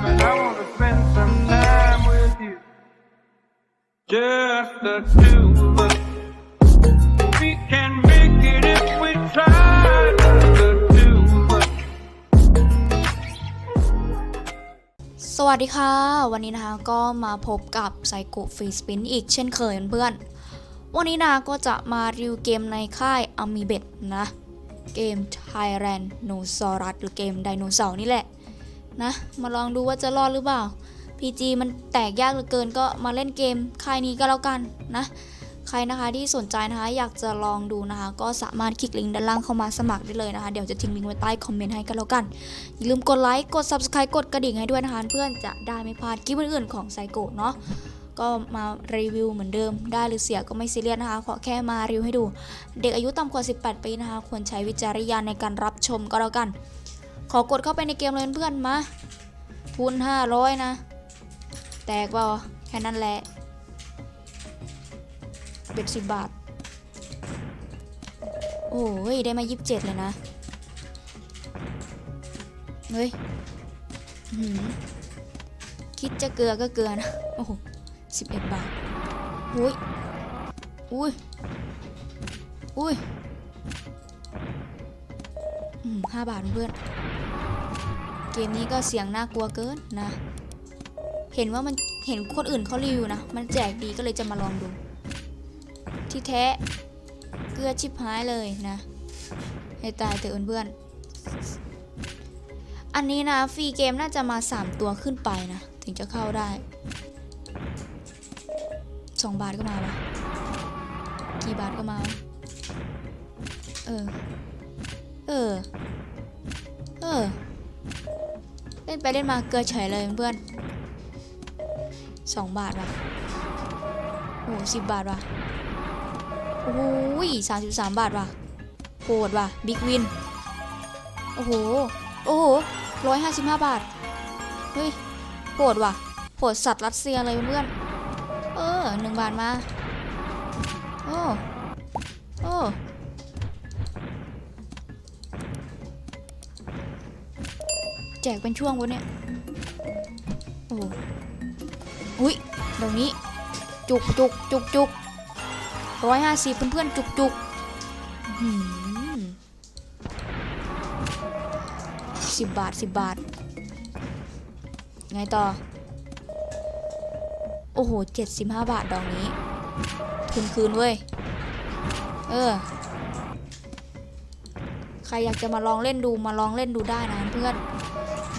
สวัสดีค่ะ วันนี้นะคะก็มาพบกับไซโกฟีสปินอีกเช่นเคยเพื่อนวันนี้นะก็จะมารีวิวเกมในค่ายอามีเบตนะ เกม t h a i l a n d n o s a u r u s หรือเกมไดโนเสาร์นี่แหละ นะ มาลองดูว่าจะรอดหรือเปล่า PG มันแตกยากเหลือเกินก็มาเล่นเกมค่ายนี้ก็แล้วกันนะใครนะคะที่สนใจนะคะอยากจะลองดูนะคะ ก็สามารถคลิกลิงก์ด้านล่างเข้ามาสมัครได้เลยนะคะ เดี๋ยวจะทิ้งลิงก์ไว้ใต้คอมเมนต์ให้กันแล้วกัน อย่าลืมกดไลค์กด Subscribe กดกระดิ่งให้ด้วยนะคะเพื่อนจะได้ไม่พลาดคลิปอื่นๆของไซโกะเนาะก็มารีวิวเหมือนเดิม ได้หรือเสียก็ไม่ซีเรียสนะคะขอแค่มารีวิวให้ดู เด็กอายุต่ำกว่า 18 ปีนะคะ ควรใช้วิจารณญาณในการรับชมก็แล้วกัน ขอกดเข้าไปในเกมเลยเพื่อนมาทุน500นะ แตกเปล่าแค่นั้นแหละเบ็ดสิบบาท โอ้ย ได้มา27เลยนะ เฮ้ยคิดจะเกลือก็เกลือนะ โอ้โหสิบเอ็ดบาท อุ้ย อุ้ย อุ้ย ห้าบาทเพื่อน เกมนี้ก็เสียงน่ากลัวเกินนะ เห็นว่ามันเห็นคนอื่นเขารีวิวนะ มันแจกดีก็เลยจะมาลองดู ที่แท้ เกลือชิบหายเลยนะ ให้ตายเถอะเพื่อนอันนี้นะฟรีเกมน่าจะมา 3 ตัวขึ้นไปนะ ถึงจะเข้าได้ 2 บาทก็มาวะกี่บาทก็มา เออ เออ ล่นไปเล่นมาเกลือเฉยเลยเพื่อนสองบาทว่ะโอ้สิบบาทว่ะโอ้ยสามสิบสามบาทว่ะโหดว่ะบิ๊กวิน โอ้โห โอ้โหร้อยห้าสิบห้าบาท เฮ้ยโหดว่ะโหดสัตว์รัสเซียเลยเพื่อน เออหนึ่งบาทมา โอ้ โอ้ แจกเป็นช่วงวะเนี่ย โอ้โหอุ้ยตรงนี้ จุกจุกจุกจุกร้อยห้าสิบเพื่อนๆจุกจุกสิบบาทสิบบาท ไงต่อ โอ้โหเจ็ดสิบห้าบาทดอกนี้ทุนคืนเว้ย เออ ใครอยากจะมาลองเล่นดูมาลองเล่นดูได้นะเพื่อน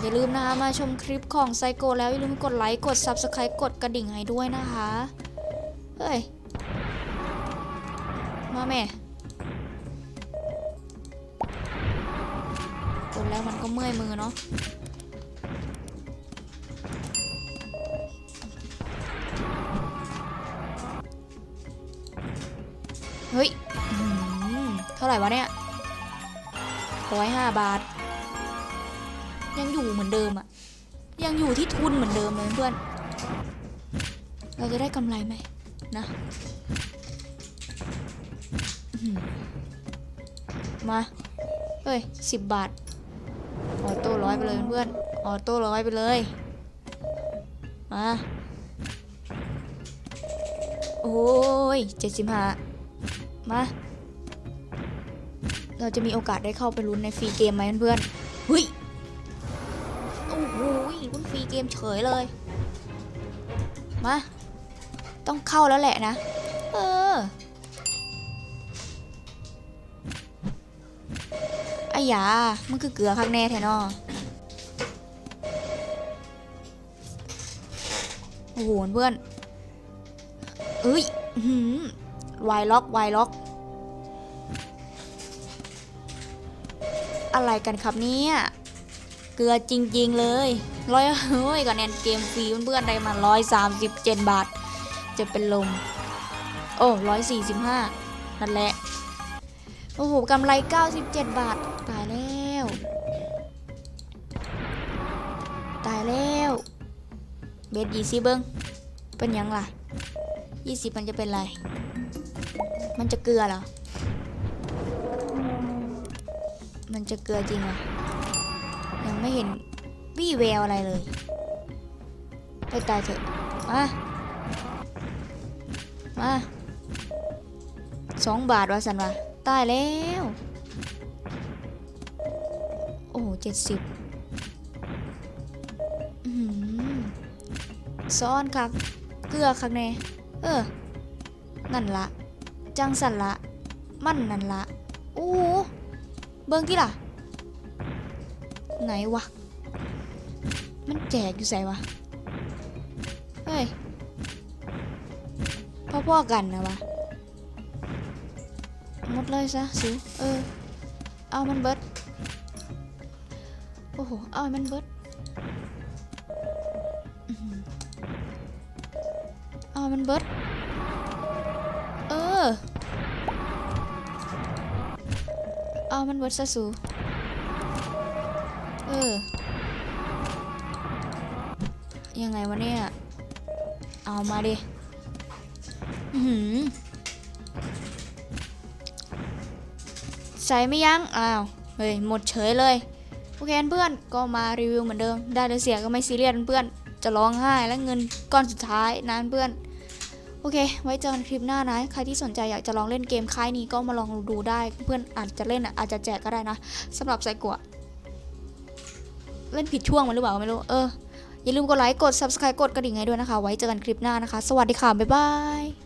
อย่าลืมนะคะมาชมคลิปของไซโกแล้ว อย่าลืมกดไลค์กด Subscribe กดกระดิ่งให้ด้วยนะคะ เฮ้ย มาแม่ กดแล้วมันก็เมื่อยมือเนาะเฮ้ย เท่าไหร่วะเนี่ยร้อยห้าบาท ยังอยู่เหมือนเดิมอะยังอยู่ที่ทุนเหมือนเดิมเลยเพื่อน เราจะได้กำไรไหมนะมา เฮ้ยสิบบาท ออโต้ร้อยไปเลยเพื่อน ออโต้ร้อยไปเลย มา โอ้ยเจ็ดสิบห้ามา เราจะมีโอกาสได้เข้าไปลุ้นในฟรีเกมไหมเพื่อนเฮ้ย อ้โหลุ้นฟรีเกมเฉยเลย มา ต้องเข้าแล้วแหละนะ เออไอ้หยา มันคือเกลือข้างแน่แท้นอโอ้โหเพื่อน เอ้ยหืมวายล็อกวายล็อก อะไรกันครับเนี่ย เกลือจริง ๆ เลย ร้อยเฮ้ยกับแนนเกมฟรีเพื่อนๆได้มาร้อยสามสิบเจ็ดบาท จะเป็นลม โอ้ร้อยสี่สิบห้านั่นแหละ โอ้โหกำไร97บเจ็ดบาท ตายแล้ว ตายแล้ว เบสยี่สิบเบิ้งเป็นยังล่ะ20มันจะเป็นไร มันจะเกลือเหรอ มันจะเกลือจริงเหรอยังไม่เห็น วี่แววอะไรเลย ไปตายเถอะ มา มาสองบาทวะสันวะตายแล้ว โอ้เจ็ดสิบซ้อนคักเกลือคักแน่เออ นั่นละ จังสันละ มันนั่นละ โอ้เบิ่งที่ล่ะ ไหนวะ มันแจกอยู่ใส่วะ เฮ้ยพ่อๆกันนะวะหมดเลยซะสิเออ เอามันเบิด โอ้โห เอามันเบิด เอามันเบิด เออ เอามันเบิดซะสูเออ ยังไงวะเนี่ย เอามาดิหือใส่ไม่ยั้งอ้าว เฮ้ย หมดเฉยเลย โอเคเพื่อน ก็มารีวิวเหมือนเดิม ได้หรือเสียก็ไม่ซีเรียสเพื่อน จะร้องไห้และเงินก้อนสุดท้ายนะเพื่อน โอเค ไว้เจอกันคลิปหน้านะ ใครที่สนใจอยากจะลองเล่นเกมค่ายนี้ก็มาลองดูได้ เพื่อนอาจจะเล่นอะอาจจะแจกก็ได้นะสำหรับไซกัวเล่นผิดช่วงมันหรือเปล่าไม่รู้ เออ อย่าลืมกดไลค์กด subscribe กดกระดิ่งให้ด้วยนะคะ ไว้เจอกันคลิปหน้านะคะ สวัสดีค่ะ บ๊ายบาย